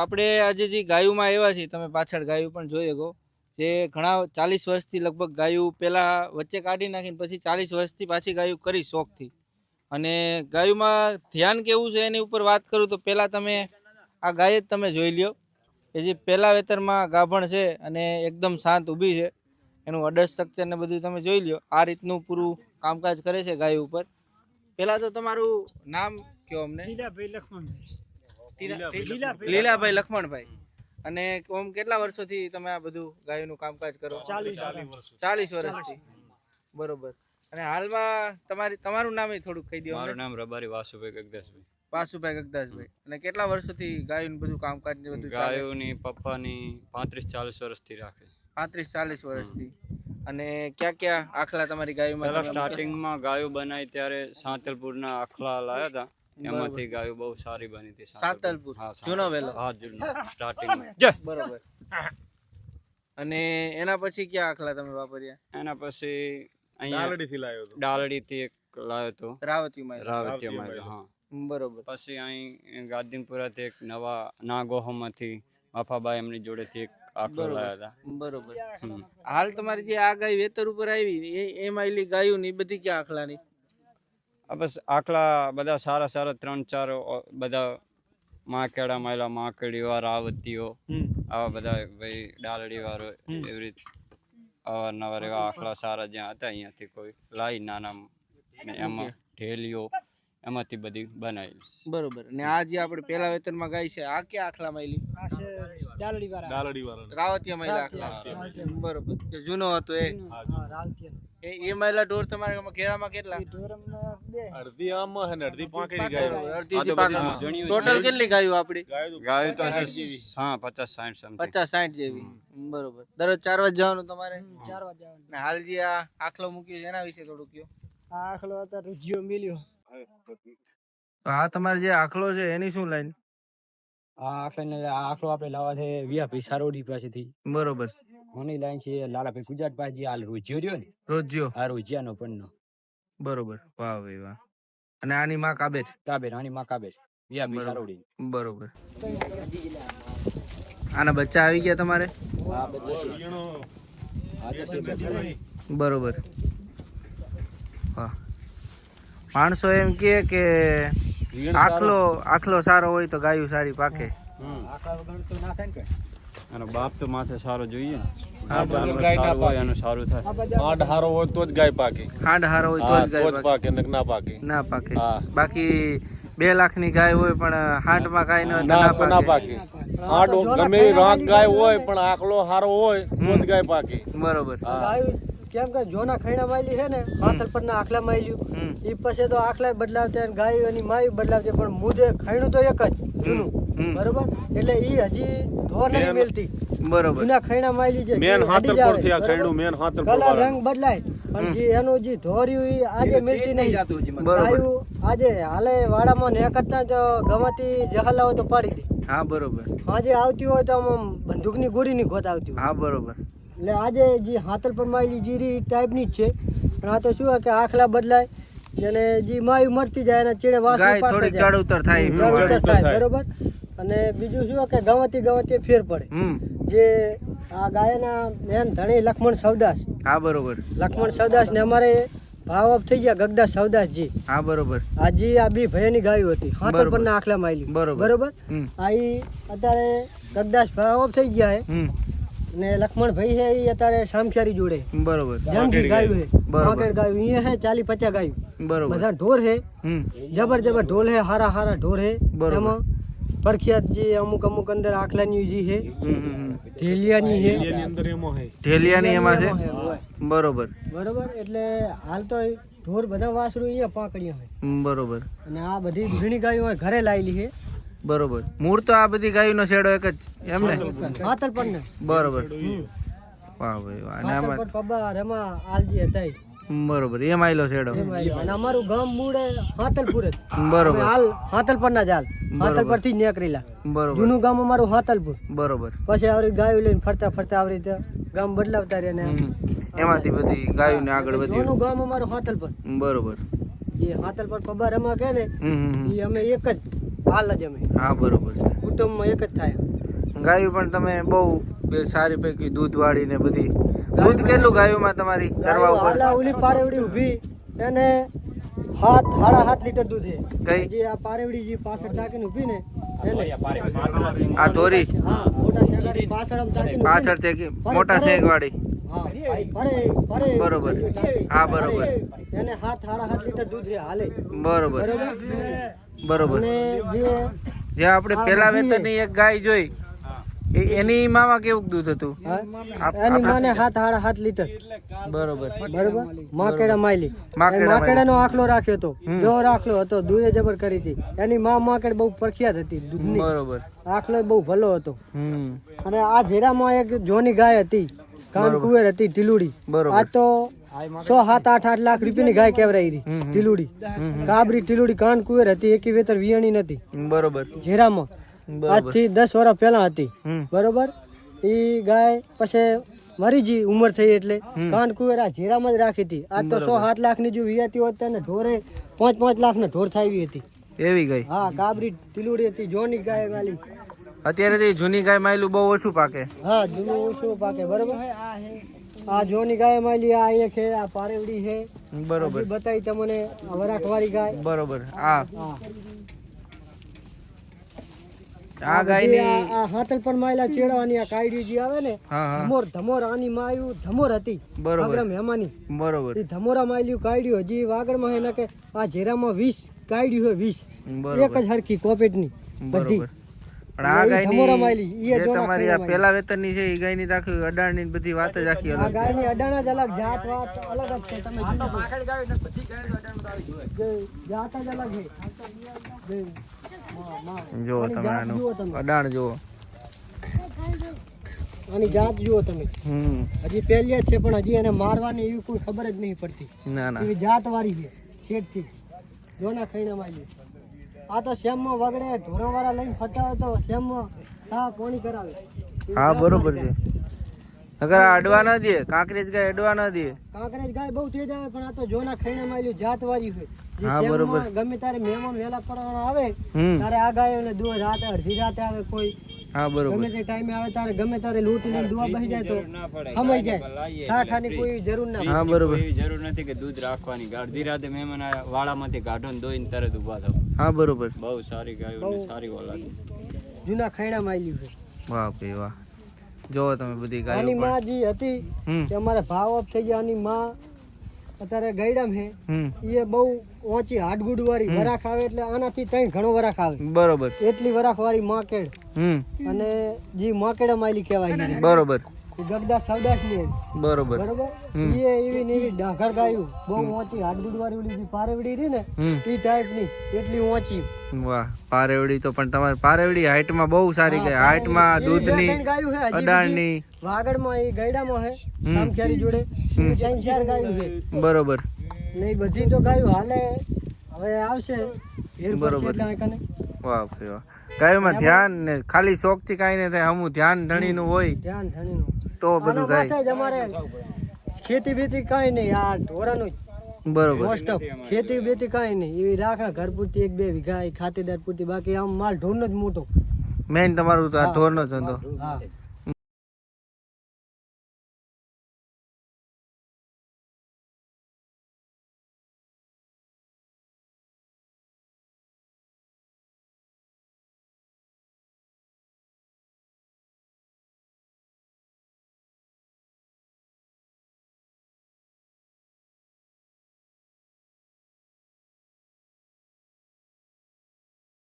આપણે આજે જે ગાયુંમાં આવ્યા છીએ, તમે પાછળ ગાયું પણ જોઈ શકો. જે ઘણા ચાલીસ વર્ષથી લગભગ ગાયું પહેલાં વચ્ચે કાઢી નાખીને પછી ચાલીસ વર્ષથી પાછી ગાયું કરી શોખથી. અને ગાયુંમાં ધ્યાન કેવું છે એની ઉપર વાત કરું તો પહેલાં તમે આ ગાય જ તમે જોઈ લ્યો. કે જે પહેલા વેતરમાં ગાભણ છે અને એકદમ શાંત ઊભી છે. એનું અડર સ્ટ્રક્ચર ને બધું તમે જોઈ લ્યો. આ રીતનું પૂરું કામકાજ કરે છે ગાય ઉપર. પહેલાં તો તમારું નામ કયો અમને? લક્ષ્મણભાઈ. લીલાભાઈ. લીલાભાઈ લખમણભાઈ. અને ઓમ કેટલા વર્ષોથી તમે આ બધું ગાયનું કામકાજ કરો? ચાલીસ વર્ષથી. બરોબર. અને હાલમાં તમારી તમારું નામ થોડુંક કહી દો મારું નામ રબારી વાસુભાઈ ગગદાસભાઈ. વાસુભાઈ ગગદાસભાઈ. અને કેટલા વર્ષોથી ગાયનું બધું કામકાજ ને બધું ગાયોની પપ્પાની પાંત્રીસ ચાલીસ વર્ષથી રાખે. પાંત્રીસ ચાલીસ વર્ષથી. અને ક્યાં ક્યાં આખલા તમારી ગાયોમાં સ્ટાર્ટિંગમાં ગાયો બનાવી ત્યારે સાંતલપુરના આખલા લાવ્યા હતા. એમાંથી ગાયો બહુ સારી બની હતી સાંતલપુર. જૂનો વેલો. હા જૂનો. સ્ટાર્ટિંગ જય. બરોબર. અને એના પછી ક્યાં આખલા તમે વાપર્યા? એના પછી અહીંયા ડાલડીથી એક લાવ્યો હતો રાવતીમાં રાવતીમાં હા. બરોબર. પછી અહીં ગાદીનપુરાથી એક નવા નાગોહમાંથી વાફાબાઈ એમની જોડેથી એક આખો લાવ્યા હતા. બરોબર. હાલ તમારી જે આ ગાય વેતર ઉપર આવી એ એમાં એલી ગાયું ની બધી ક્યાં આખલાની? બસ આખલા બધા સારા સારા ત્રણ ચાર બધા માકેડા માયલા માકેડી વાર આવતીઓ આવા બધા ભાઈ ડાલડી વાળો એવી રીત અવારનવાર એવા આખલા સારા જ્યાં હતા અહીંયાથી કોઈ લાઈ નાના એમાં ઢેલીઓ એમાંથી બધી બનાવી બરોબર. અને આ જે આપણે પેલા વેતરમાં ગાય છે આ ક્યાં આખલામાં એલી આ છે ડાલડી વાળા રાવતીયા મહિલા આખલા. બરોબર. કે જૂનો હતો એ? એ એ મહિલા ઢોર તમારે ઘેરામાં કેટલા? અડધી આમાં અને અડધી પાંખડી ગાયો. અડધી. જૂની ટોટલ કેટલી ગાયો આપડી? ગાયો તો છે હા પચાસ સાઠ સમથિંગ 50 60 જેવી. બરોબર. દરરોજ ચાર વાગે જવાનું તમારે? ચાર વાગે જવાનું. ને હાલ જે આ આખલો મૂક્યો છે એના વિશે થોડું કયો? આ આખલો અત્યારે રૂજ્યો મિલ્યો. આ તમારે જે આખલો છે એની શું લાઈન આ આખલાને આ આખલો આપણે લાવવા છે વિયાભાઈ સારોડી પાસેથી. બરોબર. ઓની લાઈન છે લાલાભાઈ ગુજરાત પાસે હાલ રોજ્યો રહ્યો ને? રોજ્યો. આ રોજિયાનો પણ બરોબર. વાહ ભાઈ વાહ. અને આની માં કાબેર કાબેર આની માં કાબેર બરોબર. સારોડી બરોબર. આના બચ્ચા આવી ગયા તમારે? બચ્ચા. છે. બરોબર. વાહ. માણસો એમ કે કે આખલો આખલો સારો હોય તો ગાયું સારી પાકે. ના ને. એનો બાપ તો માથે સારો જોઈએ. ને ગાય એનું સારું થાય. આ હારો હોય તો જ ગાય પાકે. ખાંડ હારો હોય તો જ ગાય પાકે. ના પાકે. ના પાકે. બાકી બે લાખની ગાય હોય પણ કાંઈ ન હોય ના ના ના પાકે. આઠ ગમે એવી ગાય હોય પણ આખલો હારો હોય તો જ ગાય પાકે. બરોબર. ગાયું કેમ કે જોના ખૈણા માયલી છે ને પાથર પર ના આખલા માયલ્યું. એ પછી તો આખલા બદલાવતા અને ગાયું એની માયું બદલાવતી પણ મુદે ખૈણું તો એક જ જૂનું. બરોબર? એટલે એ હજી ધોર નહીં મેલતી. બરોબર. જૂના ખૈણા માયલી છે મેન જે હાથર હડી પરથી આ ખૈણું મેન હાથર પર કલર રંગ બદલાય. પણ જે એનું જે ધોર્યું એ આજે મેલતી નહીં. બરોબર. ગાયું આજે હાલે વાડામાં ને કરતા તો ગમાતી જહલાઓ તો પાડી દે. હા બરોબર. આજે આવતી હોય તો આમ બંદૂકની ગોળીની ગોત આવતી હોય. હા બરોબર. એટલે આજે જે હાથલ પર માયેલી જીરી એ ટાઈપની જ છે. પણ આ તો શું હોય કે આખલા બદલાય અને જે માયું મરતી જાય અને ચીડે વાસ થોડી ચડ ઉતર થાય ચડ ઉતર થાય. બરોબર? અને બીજું શું કે ગવતી ગવતી ફેર પડે. જે આ ગાયના મેન ધણી લક્ષ્મણ સવદાસ. હા બરોબર. લક્ષ્મણ સવદાસ ને અમારે ભાવ અપ થઈ ગયા ગગદાસ સવદાસજી. હા બરોબર. આજી આ બી ભયની ગાયો હતી હાથલ પર ના આખલા માયલી. બરોબર. બરોબર? આ અત્યારે ગગદાસ ભાવ અપ થઈ ગયા હે. હમ. ને લક્ષ્મણ ભાઈ છે એ અત્યારે સામખિયારી જોડે. બરોબર. જંગી ગાયું. હે બરોબર. ગાયું. અહીંયા હે ચાલી પચાસ ગાયું. બરોબર. બધા ઢોર હે જબર જબર ઢોલ હે હારા હારા ઢોર હે બરોબર. એમાં પ્રખ્યાત જે અમુક અમુક અંદર આખલાની જે હમ. ઢેલિયાની હે એની અંદર એમાં હે ઢેલિયાની એમાં છે? બરોબર. બરોબર? એટલે હાલ તો ઢોર બધા વાસરું અહીંયા પાકડ્યા હોય. બરોબર. અને આ બધી ઘણી ગાયો હોય ઘરે લાવેલી હે બરોબર. મૂળ તો આ બધી ગાયનો શેડો એક જ એમ ને? હાથલ પર ને? બરોબર. વાહ ભાઈ વાહ અને આમાં પર પબ્બા રમા આલજી હતા. બરોબર એમ આયલો શેડો. અને અમારું ગામ મૂળ હાતલપુર જ. બરોબર. હાલ હાથલ પર ના જ હાલ. હાથલ પરથી જ નીકળેલા. બરોબર. જૂનું ગામ અમારું હાથલપુર. બરોબર. પછી આવરી ગાયો લઈને ફરતા ફરતા આવરી રીતે ગામ બદલાવતા રહે ને એમાંથી બધી ગાયોને આગળ વધી જૂનું ગામ અમારું હાથલપર. બરોબર. જે હાથલપર પબ્બા રમા કે ને. એ અમે એક જ હાલ જ અમે. હા બરોબર છે. કુટુંબમાં એક જ થાય. ગાયું પણ તમે બહુ સારી પૈકી દૂધ વાળી ને બધી. દૂધ કેટલું ગાયોમાં તમારી ચરવા ઉપર? ઓલી પારેવડી ઊભી એને હાથ સાડા હાથ લીટર દૂધ છે. કઈ? જે આ પારેવડી જે પાછળ તાકીને ઊભી ને એને આ ધોરી? હા મોટા પાછળ આમ તાકીને પાછળ તે મોટા બરોબર. હા, બરોબર. એને હાથ સાડા હાથ લીટર દૂધ છે હાલે. બરોબર. બરોબર? બરોબર. જે જે આપણે પેલા વેતન એક ગાય જોઈ એની મામા કેવું દૂધ હતું? એની માને હાથ હાડા હાથ લીટર. બરોબર. બરોબર? માકેડા માયલી માકેડા નો આખલો રાખ્યો હતો. જો રાખલો હતો દૂધે જબર કરી હતી. એની મા માકેડ બહુ પ્રખ્યાત હતી દૂધની. બરોબર. આખલો બહુ ભલો હતો. હમ. અને આ જેરામાં એક જોની ગાય હતી કાન કુવેર હતી ટીલુડી. બરોબર. આ તો સો સાત આઠ આઠ લાખ રૂપિયાની ગાય કેવરાઈ રહી. ટીલુડી કાબરી ટીલુડી કાન કુવેર હતી એકી વેતર વિયાણી નથી બરોબર. જેરામાં આજથી દસ વર્ષ પહેલા હતી. બરોબર? એ ગાય પછી મરી જી ઉંમર થઈ એટલે. કાન કુવેર આ જીરામાં જ રાખી હતી. આ તો સો સાત લાખની જો વિયાતી હોત તેને ઢોરે પાંચ પાંચ લાખ ને ઢોર થાવી હતી. એવી ગઈ? હા કાબરી ટીલુડી હતી જોની ગાય વાલી. અત્યારે જૂની ગાય માયલું બહુ ઓછું પાકે. હા જૂનું ઓછું પાકે બરોબર? આ જોની ગાય માલી આ એક છે આ પારેવડી છે. બરોબર. બતાવી તમને આ વરાખવાળી ગાય. બરોબર. આ. આ ગાયની આ- હાથલ પર માયલા ચેડવાની આ કાયડી જે આવે ને ધમોર ધમોર આની માયું ધમોર હતી. બરોબર. મહેમાની બરોબર. એ ધમોરા માયલ્યું કાઢ્યું હજી વાગડમાં એને કે આ જેરામાં વીસ કાઢ્યું હોય વીસ. એક જ હરખી કોપેટની બધી. પણ આ ગાયની જે તમારી આ પેલા વેતનની છે એ ગાયની તો આખી અડાણની બધી વાત જ આખી અલગ. છે ગાયની અડાણા જ અલગ જાત વાત અલગ જ છે તમે જોજો. જે જાત જ અલગ છે. જે માં- જાત જુઓ અલગ તમે જો તમે. આનું અડાણ જુઓ. આની જાત જુઓ તમે. હમ. હજી પહેલી જ છે પણ હજી એને મારવાની એવી કોઈ ખબર જ નહીં પડતી. ના ના. એવી જાત વાળી છે શેઠથી. જોના ખાઈને મારી આ તો શ્યામમાં વગડે ઢોરાવાળા લઈને ફટાવે તો શ્યામમાં સા પોણી કરાવે. હા બરોબર છે. અગર અડવા ન દે કાંકરેજ ગાય અડવા ન દે. કાંકરેજ ગાય બહુ તેજ આવે પણ આ તો જોના ખાઈને માર્યું જાત વાળી હોય. હા, બરોબર. ગમે તારે મહેમાન વેલા પડવાના આવે તારે આ ગાયોને દુવા રાતે અડધી રાતે આવે કોઈ. હા બરોબર. ગમે તે ટાઈમે આવે તારે ગમે તારે લૂંટીને દુવા બહી જાય તો સમય જાય. સાઠાની કોઈ જરૂર ના હા બરોબર. એવી જરૂર નથી કે દૂધ રાખવાની. અડધી રાતે મહેમાન વાળામાંથી ગાઢો ને દોઈને તરત ઊભા થાવ. હા બરોબર. બહુ સારી ગાયો ને સારી ઓલાદ જૂના ખાયણા માર્યું છે. વાહ ભાઈ વાહ. જો તમે બધી ગાયો આની માં જી હતી કે અમારે ભાવ અપ થઈ ગયા. આની માં અત્યારે ગઈડામ હે એ બહુ ઓછી હાડગુડ વાળી વરાખ આવે એટલે આનાથી ત્રણ ઘણો વરાખ આવે. બરોબર. એટલી વરાખ વાળી માકેડ અને જે માકેડા માયલી કહેવાય બરોબર. એ ગગદાસ સવદાસની બરોબર. બરોબર. એ એવી ને એવી ડાઘર ગાયું. બહુ ઊંચી હાડગુડ વાળી ઓલી પારેવડી રહી ને એ ટાઈપની એટલી ઊંચી વાહ પારેવડી તો પણ તમારી પારેવડી હાઈટમાં બહુ સારી ગઈ હાઈટમાં દૂધ દૂધની અડાણની વાગડમાં બીજી અડાણની. વાગડમાં એ સામખેરી જોડે. એ ત્રણ ચાર ગાયું છે. બરોબર. ને બધી તો ગાયું હાલે. હવે આવશે. બરોબર. વાહ વાહ ગાયોમાં ધ્યાન ને ખાલી શોખથી કાંઈ ને થાય. હમું ધ્યાન ધણીનું હોય. ધ્યાન ધણીનું. તો બધું થાય અમારે ખેતી બેતી કાંઈ નહીં આ ઢોરાનું બરોબર. મોસ્ટ ઓફ ખેતી બેતી કાંઈ નહીં. એવી રાખા ઘર પૂરતી એક બે વીઘા ખાતેદાર પૂરતી બાકી આમ માલ ઢોરનો જ મોટો. મેન તમારું તો આ ઢોરનો ધંધો. હા.